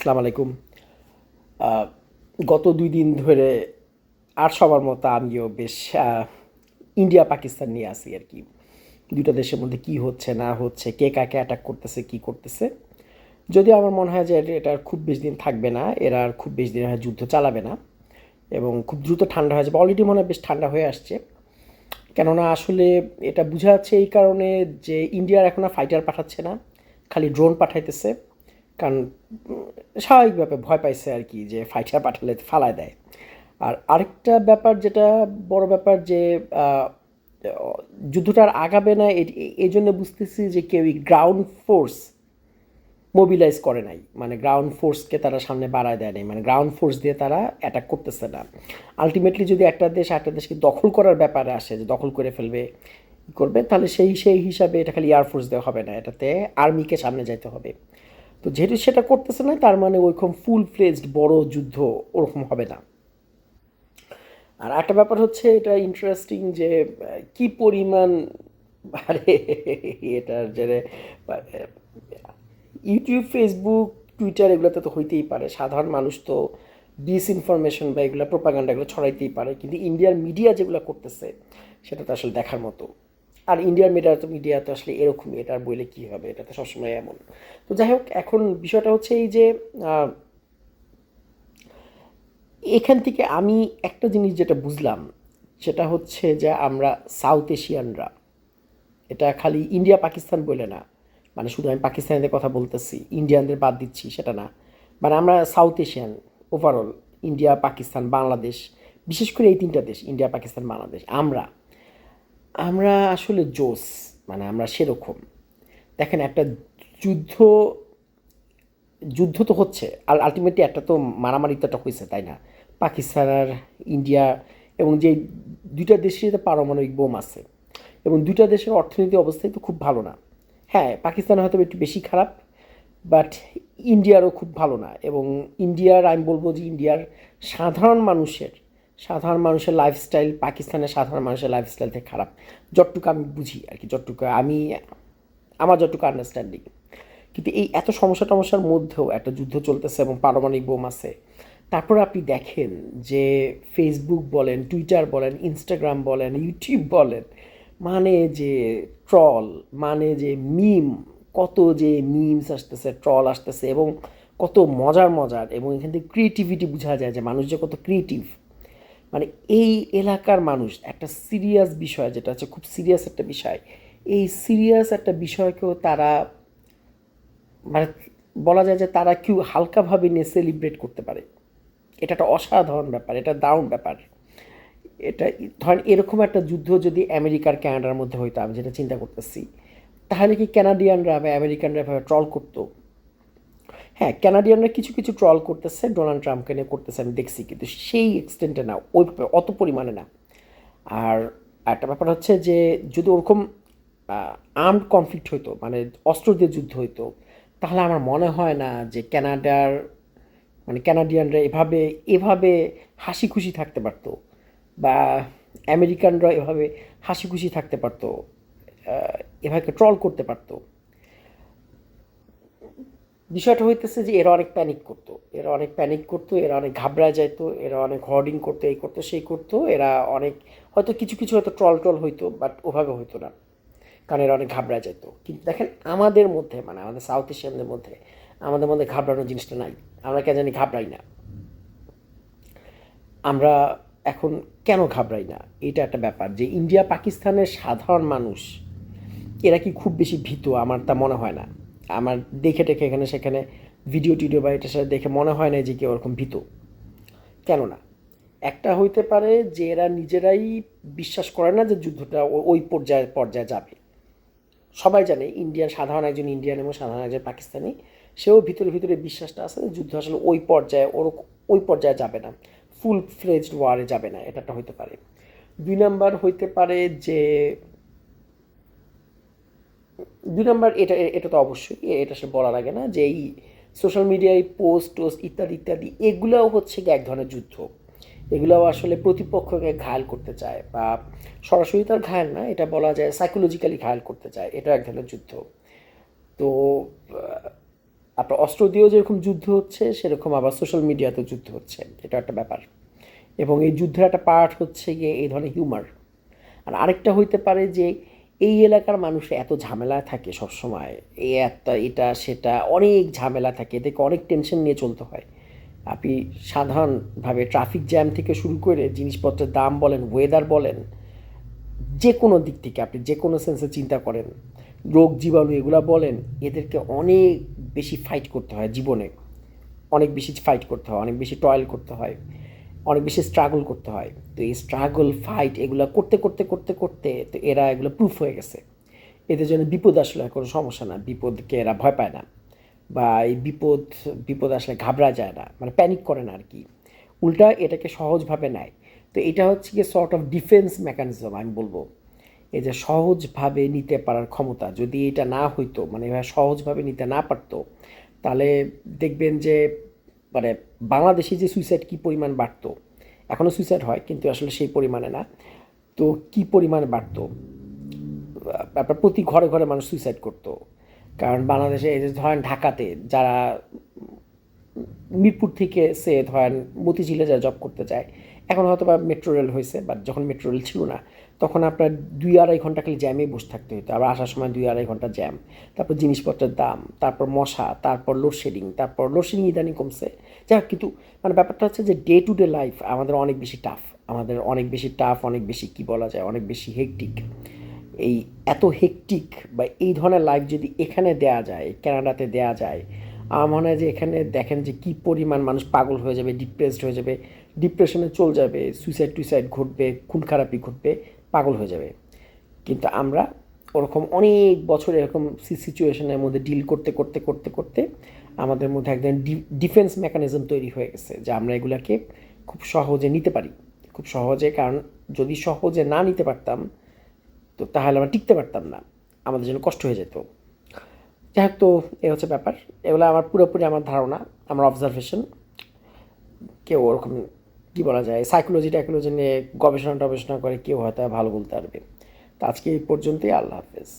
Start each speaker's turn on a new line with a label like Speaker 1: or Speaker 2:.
Speaker 1: আসসালামু আলাইকুম। গত দুই দিন ধরে আর সবার মতো আমিও বেশ ইন্ডিয়া, পাকিস্তান নিয়ে আসি আর কি। দুটো দেশের মধ্যে কি হচ্ছে, না হচ্ছে, কে কাকে অ্যাটাক করতেছে, কি করতেছে। যদিও আমার মনে হয় যে এটা- খুব বেশি দিন থাকবে না, এরা আর খুব বেশি দিন হয় যুদ্ধ চালাবে না। এবং খুব দ্রুত ঠান্ডা হয়ে যাবে অলরেডি মনে হয় বেশ ঠান্ডা হয়ে আসছে। কেননা আসলে এটা বোঝা যাচ্ছে এই কারণে যে ইন্ডিয়ার এখন আর ফাইটার পাঠাচ্ছে না, খালি ড্রোন পাঠাইতেছে। কারণ স্বাভাবিকভাবে ভয় পাইছে আর কি যে ফাইটার পাঠালে ফালায় দেয়। আর আরেকটা ব্যাপার যেটা বড় ব্যাপার যে আহ, যুদ্ধটা আর আগাবে না এই জন্য বুঝতেছি যে কেউই গ্রাউন্ড ফোর্স মোবিলাইজ করে নাই। মানে গ্রাউন্ড ফোর্সকে তারা সামনে বাড়ায় দেয় নাই। মানে গ্রাউন্ড ফোর্স দিয়ে তারা অ্যাটাক করতেছে না। আলটিমেটলি যদি একটা দেশ একটা দেশকে দখল করার ব্যাপারে আসে যে দখল করে ফেলবে করবে তাহলে সেই সেই হিসাবে এটা খালি এয়ারফোর্স দেওয়া হবে না। এটাতে আর্মিকে সামনে যাইতে হবে। তো যেহেতু সেটা করতেছে না, তার মানে ওইরকম ফুল ফ্লেজড বড় যুদ্ধ ওরকম হবে না। আর একটা ব্যাপার হচ্ছে, এটা ইন্টারেস্টিং যে, কি পরিমাণ, আরে, এটার যে ইউটিউব ফেসবুক টুইটার এগুলোতে তো হইতেই পারে। সাধারণ মানুষ তো ডিসইনফরমেশন বা এগুলো প্রোপাগান্ডা এগুলো ছড়াইতেই পারে। কিন্তু ইন্ডিয়ার মিডিয়া যেগুলো করতেছে, সেটা তো আসলে দেখার মতো। আর ইন্ডিয়ার মিডিয়া তো মিডিয়া তো আসলে এরকমই এটা বইলে কী হবে? এটা তো সবসময় এমন। তো যাই হোক, এখন বিষয়টা হচ্ছে এই যে এখান থেকে আমি একটা জিনিস যেটা বুঝলাম, সেটা হচ্ছে যে আমরা সাউথ এশিয়ানরা এটা খালি ইন্ডিয়া পাকিস্তান বলে না। মানে শুধু আমি পাকিস্তানিদের কথা বলতেছি ইন্ডিয়ানদের বাদ দিচ্ছি, সেটা না। মানে আমরা south Asian overall India Pakistan Bangladesh বিশেষ করে এই তিনটা দেশ ইন্ডিয়া পাকিস্তান বাংলাদেশ আমরা আমরা আসলে জোস মানে আমরা সেরকম। দেখেন, একটা যুদ্ধ যুদ্ধ তো হচ্ছে। আর আলটিমেটলি একটা তো মারামারি তো একটা হয়েছে, তাই না? পাকিস্তান আর ইন্ডিয়া এবং যে দুইটা দেশের পারমাণবিক বোম আছে। এবং দুইটা দেশের অর্থনীতি অবস্থাই তো খুব ভালো না। হ্যাঁ পাকিস্তান হয়তো একটু বেশি খারাপ বাট ইন্ডিয়ারও খুব ভালো না। এবং ইন্ডিয়ার, আমি বলব যে ইন্ডিয়ার সাধারণ মানুষের সাধারণ মানুষের লাইফস্টাইল পাকিস্তানের সাধারণ মানুষের লাইফস্টাইল থেকে খারাপ। যতটুকু আমি বুঝি আর কি, যতটুকু আমি, আমার যতটুকু আন্ডারস্ট্যান্ডিং কিন্তু এই এত সমস্যা টমস্যার মধ্যেও একটা যুদ্ধ চলতেছে এবং পারমাণবিক বোম আছে। তারপর আপনি দেখেন যে ফেসবুক বলেন টুইটার বলেন ইনস্টাগ্রাম বলেন ইউটিউব বলেন মানে যে ট্রল মানে যে মিম কত যে মিমস আসতেছে ট্রল আসতেছে এবং কত মজার মজার এবং এখান থেকে ক্রিয়েটিভিটি বোঝা যায় যে মানুষ যে কত ক্রিয়েটিভ মানে এই এলাকার মানুষ, একটা সিরিয়াস বিষয় যেটা হচ্ছে খুব সিরিয়াস একটা বিষয়। এই সিরিয়াস একটা বিষয়কেও তারা মানে বলা যায় যে তারা কেউ হালকাভাবে নিয়ে সেলিব্রেট করতে পারে। এটা একটা অসাধারণ ব্যাপার, এটা দারুণ ব্যাপার। এটা ধরেন এরকম একটা যুদ্ধ যদি আমেরিকার ক্যানাডার মধ্যে হইতো, আমি যেটা চিন্তা করতেছি, তাহলে কি ক্যানাডিয়ানরা বা আমেরিকানরা এভাবে ট্রল করতো? হ্যাঁ ক্যানাডিয়ানরা কিছু কিছু ট্রল করতেছে ডোনাল্ড ট্রাম্পকে নিয়ে করতেছে, আমি দেখছি, কিন্তু সেই এক্সটেন্টে না, ওই অত পরিমাণে না। আর একটা ব্যাপার হচ্ছে যে, যদি ওরকম আর্মড কনফ্লিক্ট হইতো মানে অস্ত্র দিয়ে যুদ্ধ হইতো, তাহলে আমার মনে হয় না যে ক্যানাডার মানে ক্যানাডিয়ানরা এভাবে এভাবে হাসি খুশি থাকতে পারতো, বা আমেরিকানরা এভাবে হাসি খুশি থাকতে পারতো এভাবে ট্রল করতে পারতো। বিষয়টা হইতেছে যে এরা অনেক প্যানিক করতো। এরা অনেক প্যানিক করতো, এরা অনেক ঘাবড়া যাইতো, এরা অনেক হর্ডিং করতো, এই করতো, সেই করতো, এরা অনেক, হয়তো কিছু কিছু হয়তো ট্রল ট্রল হইতো বাট ওভাবে হইতো না। কারণ এরা অনেক ঘাবড়া যেত কিন্তু দেখেন আমাদের মধ্যে মানে আমাদের সাউথ এশিয়ানদের মধ্যে, আমাদের মধ্যে ঘাবড়ানোর জিনিসটা নাই। আমরা কে জানি ঘাবড়াই না। আমরা এখন কেন ঘাবড়াই না? এটা একটা ব্যাপার যে ইন্ডিয়া পাকিস্তানের সাধারণ মানুষ, এরা কি খুব বেশি ভীত? আমার তা মনে হয় না। আমার দেখে টেখে এখানে, সেখানে ভিডিও টিডিও বা এটা সেটা দেখে মনে হয় না যে কেউ ওরকম ভীত। কেন না একটা হইতে পারে যে এরা নিজেরাই বিশ্বাস করে না যে যুদ্ধটা ওই পর্যায়ে পর্যায়ে যাবে। সবাই জানে, ইন্ডিয়ান, সাধারণ একজন ইন্ডিয়ান এবং সাধারণ একজন পাকিস্তানি, সেও ভিতরে ভিতরে বিশ্বাসটা আছে যুদ্ধ আসলে ওই পর্যায়ে, ওর ওই পর্যায়ে যাবে না। ফুল ফ্লেজড ওয়ারে যাবে না, এটা একটা হইতে পারে। দুই নাম্বার হইতে পারে যে দুই নম্বর, এটা এটা তো অবশ্যই, এটা সে বলা লাগে না যে এই সোশ্যাল মিডিয়ায় পোস্ট টোস্ট ইত্যাদি ইত্যাদি, এগুলোও হচ্ছে এক ধরনের যুদ্ধ। এগুলোও আসলে প্রতিপক্ষকে ঘায়াল করতে চায় বা সরাসরি তার ঘায়াল না, এটা বলা যায় সাইকোলজিক্যালি ঘায়াল করতে চায় এটা এক ধরনের যুদ্ধ। তো আপনার অস্ত্র দিয়েও যেরকম যুদ্ধ হচ্ছে, সেরকম আবার সোশ্যাল মিডিয়াতেও যুদ্ধ হচ্ছে এটা একটা ব্যাপার। এবং এই যুদ্ধের একটা পার্ট হচ্ছে গিয়ে এই ধরনের হিউমার আর আরেকটা হইতে পারে যে এই এলাকার মানুষ এত ঝামেলা থাকে সবসময়। এই একটা, এটা, সেটা, অনেক ঝামেলা থাকে। এদেরকে অনেক টেনশন নিয়ে চলতে হয়। আপনি সাধারণভাবে ট্রাফিক জ্যাম থেকে শুরু করে জিনিসপত্রের দাম বলেন ওয়েদার বলেন যে কোনো দিক থেকে আপনি যে কোনো সেন্সে চিন্তা করেন, রোগ জীবাণু এগুলো বলেন, এদেরকে অনেক বেশি ফাইট করতে হয় জীবনে। অনেক বেশি ফাইট করতে হয়, অনেক বেশি টয়েল করতে হয়। অনেক বেশি স্ট্রাগল করতে হয়। তো এই স্ট্রাগল ফাইট এগুলো করতে করতে করতে করতে তো এরা এগুলো প্রুফ হয়ে গেছে। এদের জন্য বিপদ আসলে কোনো সমস্যা না। বিপদকে এরা ভয় পায় না বা এই বিপদ বিপদ আসলে ঘাবড়া যায় না মানে প্যানিক করে না আর কি উল্টা এটাকে সহজভাবে নেয়। তো এটা হচ্ছে গিয়ে সর্ট অফ ডিফেন্স মেকানিজম আমি বলব। এই যে সহজভাবে নিতে পারার ক্ষমতা, যদি এটা না হইতো মানে এভাবে সহজভাবে নিতে না পারতো, তাহলে দেখবেন যে মানে বাংলাদেশে যে সুইসাইড কী পরিমাণ বাড়ত? এখনও সুইসাইড হয়, কিন্তু আসলে সেই পরিমাণে না। তো কী পরিমাণ বাড়ত? আপনার প্রতি ঘরে ঘরে মানুষ সুইসাইড করতো। কারণ বাংলাদেশে এই যে ধরেন ঢাকাতে যারা মিরপুর থেকে সে ধরেন মতিঝিলে যারা জব করতে যায়। এখন হয়তো বা মেট্রো রেল হয়েছে বাট যখন মেট্রো রেল ছিল না, তখন আপনার দুই আড়াই ঘণ্টা খালি জ্যামেই বসে থাকতে হতো আবার আসার সময় দুই আড়াই ঘণ্টা জ্যাম তারপর জিনিসপত্রের দাম, তারপর মশা, তারপর লোডশেডিং তারপর লোডশেডিং ইদানিং কমছে। যাই হোক, কিন্তু মানে ব্যাপারটা হচ্ছে যে ডে টু ডে লাইফ আমাদের অনেক বেশি টাফ আমাদের অনেক বেশি টাফ অনেক বেশি কি বলা যায়, অনেক বেশি হেকটিক এই এত হেকটিক বা এই ধরনের লাইফ যদি এখানে দেয়া যায় কানাডাতে দেয়া যায় আমার মনে হয় যে এখানে দেখেন যে কী পরিমাণ মানুষ পাগল হয়ে যাবে ডিপ্রেসড হয়ে যাবে। ডিপ্রেশনে চলে যাবে সুইসাইড টুইসাইড ঘটবে, খুন খারাপি ঘটবে, পাগল হয়ে যাবে। কিন্তু আমরা ওরকম অনেক বছর এরকম সিচুয়েশনের মধ্যে ডিল করতে করতে করতে করতে আমাদের মধ্যে একদম ডিফেন্স মেকানিজম তৈরি হয়ে গেছে যে আমরা এগুলাকে খুব সহজে নিতে পারি। খুব সহজে, কারণ যদি সহজে না নিতে পারতাম, তো তাহলে আমরা টিকতে পারতাম না। আমাদের জন্য কষ্ট হয়ে যেত। যাই হোক তো এ হচ্ছে ব্যাপার। এগুলো আমার পুরোপুরি আমার ধারণা, আমার অবজারভেশন কেউ ওরকম কী বলা যায় সাইকোলজি টাইকোলজি নিয়ে গবেষণা টবেষণা করে কেউ হয়তো ভালো বলতে পারবে। তো আজকে এই পর্যন্তই, আল্লাহ হাফেজ।